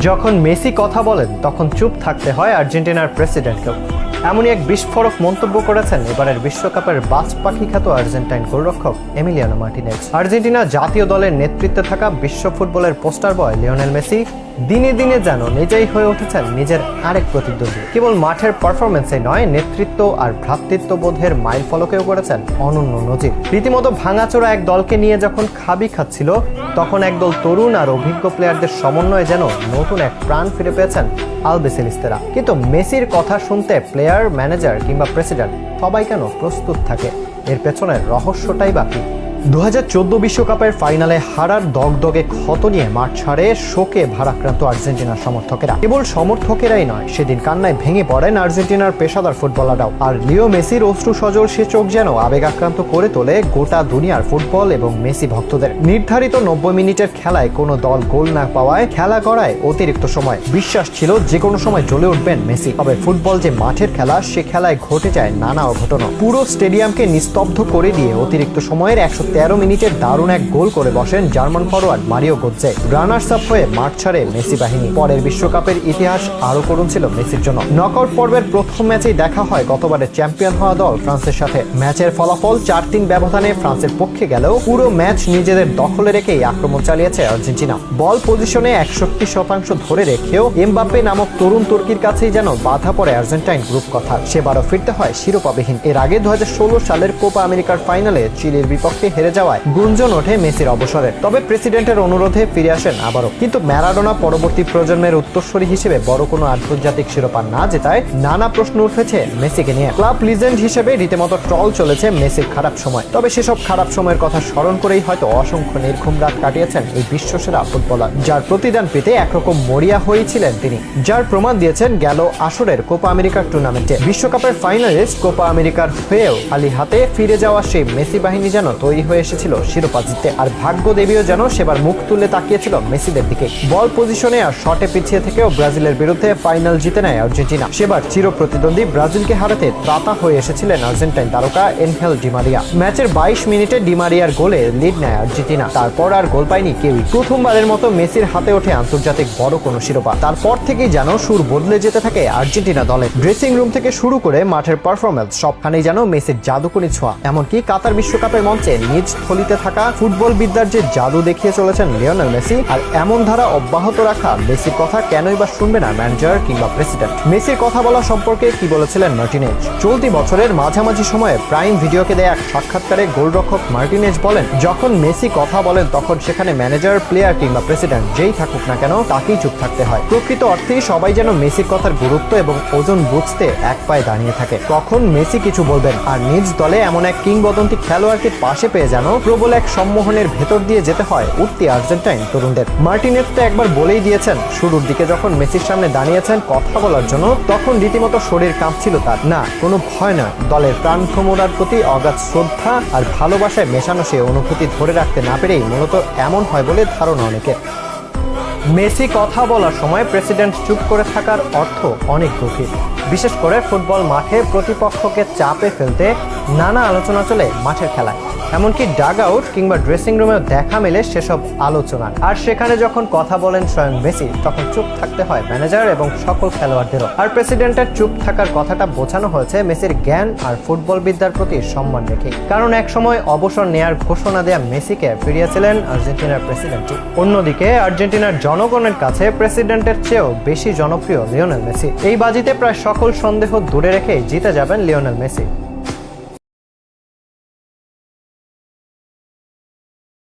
যখন মেসি কথা বলেন তখন চুপ থাকতে হয় আর্জেন্টিনার প্রেসিডেন্টকেও। এমনই এক বিস্ফোরক মন্তব্য করেছেন এবারের বিশ্বকাপের বাজ পাখি খ্যাত আর্জেন্টাইন গোলরক্ষক এমিলিয়ানো মার্টিনেজ। আর্জেন্টিনা জাতীয় দলের নেতৃত্বে থাকা বিশ্ব ফুটবলের পোস্টার বয় লিওনেল মেসি দিনে দিনে যেন নিজেই হয়ে উঠেছেন নিজের আরেক প্রতিদ্বন্দ্বী। কেবল মাঠের পারফরমেন্সে নয়, নেতৃত্ব আর ভ্রাতৃত্ববোধের মাইল ফলকেও করেছেন অনন্য নজির। রীতিমতো ভাঙাচোরা এক দলকে নিয়ে যখন খাবি খাচ্ছিল, তখন একদল তরুণ আর অভিজ্ঞ প্লেয়ারদের সমন্বয়ে যেন নতুন এক প্রাণ ফিরে পেয়েছেন আলবেসেলিস্তেরা কিন্তু মেসির কথা শুনতে প্লেয়ার, ম্যানেজার কিংবা প্রেসিডেন্ট সবাই কেন প্রস্তুত থাকে? এর পেছনের রহস্যটাই বাকি দু বিশ্বকাপের ফাইনালে হারার দগদগে ক্ষত নিয়ে মাঠ ছাড়ে শোকে ভারাক্রান্ত আর্জেন্টিনার সমর্থকেরা। কেবল সমর্থকেরাই নয়, সেদিন কান্নায় ভেঙে পড়েন আর্জেন্টিনার পেশাদার ফুটবলাররাও। আর লিও মেসির অশ্রু সজল সে চোখ যেন আবেগাক্রান্ত করে তোলে গোটা দুনিয়ার ফুটবল এবং মেসি ভক্তদের। নির্ধারিত নব্বই মিনিটের খেলায় কোনো দল গোল না পাওয়ায় খেলা করায় অতিরিক্ত সময়। বিশ্বাস ছিল যে কোনো সময় জ্বলে উঠবেন মেসি। তবে ফুটবল যে মাঠের খেলা, সে খেলায় ঘটে যায় নানা অঘটন পুরো স্টেডিয়ামকে নিস্তব্ধ করে দিয়ে অতিরিক্ত সময়ের একশো তেরো মিনিটে দারুণ এক গোল করে বসেন German forward Mario Gotze runners up হয়ে মাঠ ছাড়ে মেসি বাহিনী। পরের বিশ্বকাপের ইতিহাস আরও করুণ ছিল মেসির জন্য। নকআউট পর্বের প্রথম ম্যাচেই দেখা হয় গতবারের চ্যাম্পিয়ন হওয়া দল ফ্রান্সের সাথে। ম্যাচের ফলাফল চার তিন ব্যবধানে ফ্রান্সের পক্ষে গেলেও পুরো ম্যাচ নিজেদের দখলে রেখেই আক্রমণ চালিয়েছে আর্জেন্টিনা। বল পজিশনে একষট্টি শতাংশ ধরে রেখেও এমবাপ্পে নামক তরুণ তুর্কির কাছেই যেন বাধা পড়ে আর্জেন্টাইন গ্রুপ কথা সেবারও ফিরতে হয় শিরোপাবিহীন। এর আগে দু হাজার ষোলো সালের কোপা আমেরিকার ফাইনালে চিলির বিপক্ষে হেরে যাওয়ায় গুঞ্জন ওঠে মেসির অবসরের তবে প্রেসিডেন্টের অনুরোধে ফিরে আসেন আবারও। কিন্তু ম্যারাডোনা পরবর্তী প্রজন্মের উত্তরসূরি হিসেবে বড় কোনো আন্তর্জাতিক শিরোপা না জেতায় নানা প্রশ্ন উঠেছে মেসিকে নিয়ে। ক্লাব লিজেন্ড হিসেবে রীতিমতো ট্রল চলেছে মেসির খারাপ সময়। তবে সেসব খারাপ সময়ের কথা স্মরণ করেই হয়তো অসংখ্য নির্ঘুম রাত কাটিয়েছেন এই বিশ্বসেরা ফুটবলার, যার প্রতিদান পেতে একরকম মরিয়া হয়েছিলেন তিনি। যার প্রমাণ দিয়েছেন গেল আসরের কোপা আমেরিকার টুর্নামেন্টে। বিশ্বকাপের ফাইনালিস্ট কোপা আমেরিকার হয়েও খালি হাতে ফিরে যাওয়া সেই মেসি বাহিনী যেন তৈরি হয়ে এসেছিল শিরোপা জিততে। আর ভাগ্য দেবীও যেন সেবার মুখ তুলে তাকিয়েছিল মেসিদের দিকে। বল পজিশনে আর শটে পিছিয়ে থেকেও ব্রাজিলের বিরুদ্ধে ফাইনাল জিতে নেয় আর্জেন্টিনা। সেবার চির প্রতিদ্বন্দ্বী ব্রাজিলকে হারাতে ত্রাতা হয়ে এসেছিলেন আর্জেন্টাইন তারকা এনহেল ডিমারিয়া। ম্যাচের বাইশ মিনিটে ডিমারিয়ার গোলে লিড নেয় আর্জেন্টিনা। তারপর আর গোল পায়নি কেউই। প্রথমবারের মতো মেসির হাতে ওঠে আন্তর্জাতিক বড় কোনো শিরোপা। তারপর থেকেই যেন সুর বদলে যেতে থাকে আর্জেন্টিনা দলের ড্রেসিং রুম থেকে শুরু করে মাঠের পারফরমেন্স সবখানেই যেন মেসির জাদুকরি ছোঁয়া। এমনকি কাতার বিশ্বকাপের মঞ্চে নিজ থলিতে থাকা ফুটবল বিদ্যার যে জাদু দেখিয়ে চলেছেন লিওনেল মেসি আর এমন ধারা অব্যাহত রাখা মেসির কথা কেনই বা শুনবে না ম্যানেজার কিংবা প্রেসিডেন্ট? মেসির কথা বলা সম্পর্কে কি বলেছিলেন মার্টিনেজ? চলতি বছরের মাঝামাঝি সময়ে প্রাইম ভিডিওকে দেয়া এক সাক্ষাৎকারে গোলরক্ষক মার্টিনেজ বলেন, যখন মেসি কথা বলেন তখন সেখানে ম্যানেজার, প্লেয়ার কিংবা প্রেসিডেন্ট যেই থাকুক না কেন, তাকেই চুপ থাকতে হয়। প্রকৃত অর্থেই সবাই যেন মেসির কথার গুরুত্ব এবং ওজন বুঝতে এক পায়ে দাঁড়িয়ে থাকে। কখন মেসি কিছু বলবেন? আর নিজ দলে এমন এক কিংবদন্তি খেলোয়াড়কে পাশে পেয়ে যেন প্রবল এক সম্মোহনের ভেতর দিয়ে যেতে হয় উঠতি আর্জেন্টাইন তরুণদের। মার্টিনেজ তো একবার বলেই দিয়েছেন, শুরুর দিকে যখন মেসির সামনে দাঁড়িয়েছেন কথা বলার জন্য, তখন রীতিমতো শরীর কাঁপছিল তার। না, কোনো ভয় নয়, দলের প্রাণ ভ্রমরার প্রতি অগাধ শ্রদ্ধা আর ভালোবাসায় মেশানো সে অনুভূতি ধরে রাখতে না পেরেই মূলত এমন হয় বলে ধারণা অনেকের মেসি কথা বলার সময় প্রেসিডেন্ট চুপ করে থাকার অর্থ অনেক গভীর। বিশেষ করে ফুটবল মাঠে প্রতিপক্ষকে চাপে ফেলতে নানা আলোচনা চলে মাঠের খেলায়। এমনকি ডাগ আউট কিংবা ড্রেসিং রুমেও দেখা মেলে সেসব আলোচনা। আর সেখানে যখন কথা বলেন স্বয়ং মেসি, তখন চুপ থাকতে হয় ম্যানেজার এবং সকল খেলোয়াড়দেরও। আর প্রেসিডেন্টের চুপ থাকার কথাটা বোঝানো হয়েছে মেসির জ্ঞান আর ফুটবল বিদ্যার প্রতি সম্মান রেখে কারণ এক সময় অবসর নেয়ার ঘোষণা দেয়া মেসিকে ফিরিয়েছিলেন আর্জেন্টিনার প্রেসিডেন্ট অন্যদিকে আর্জেন্টিনার জনগণের কাছে প্রেসিডেন্টের চেয়েও বেশি জনপ্রিয় লিওনেল মেসি। এই বাজিতে প্রায় সকল সন্দেহ দূরে রেখে জিতে যাবেন লিওনেল মেসি।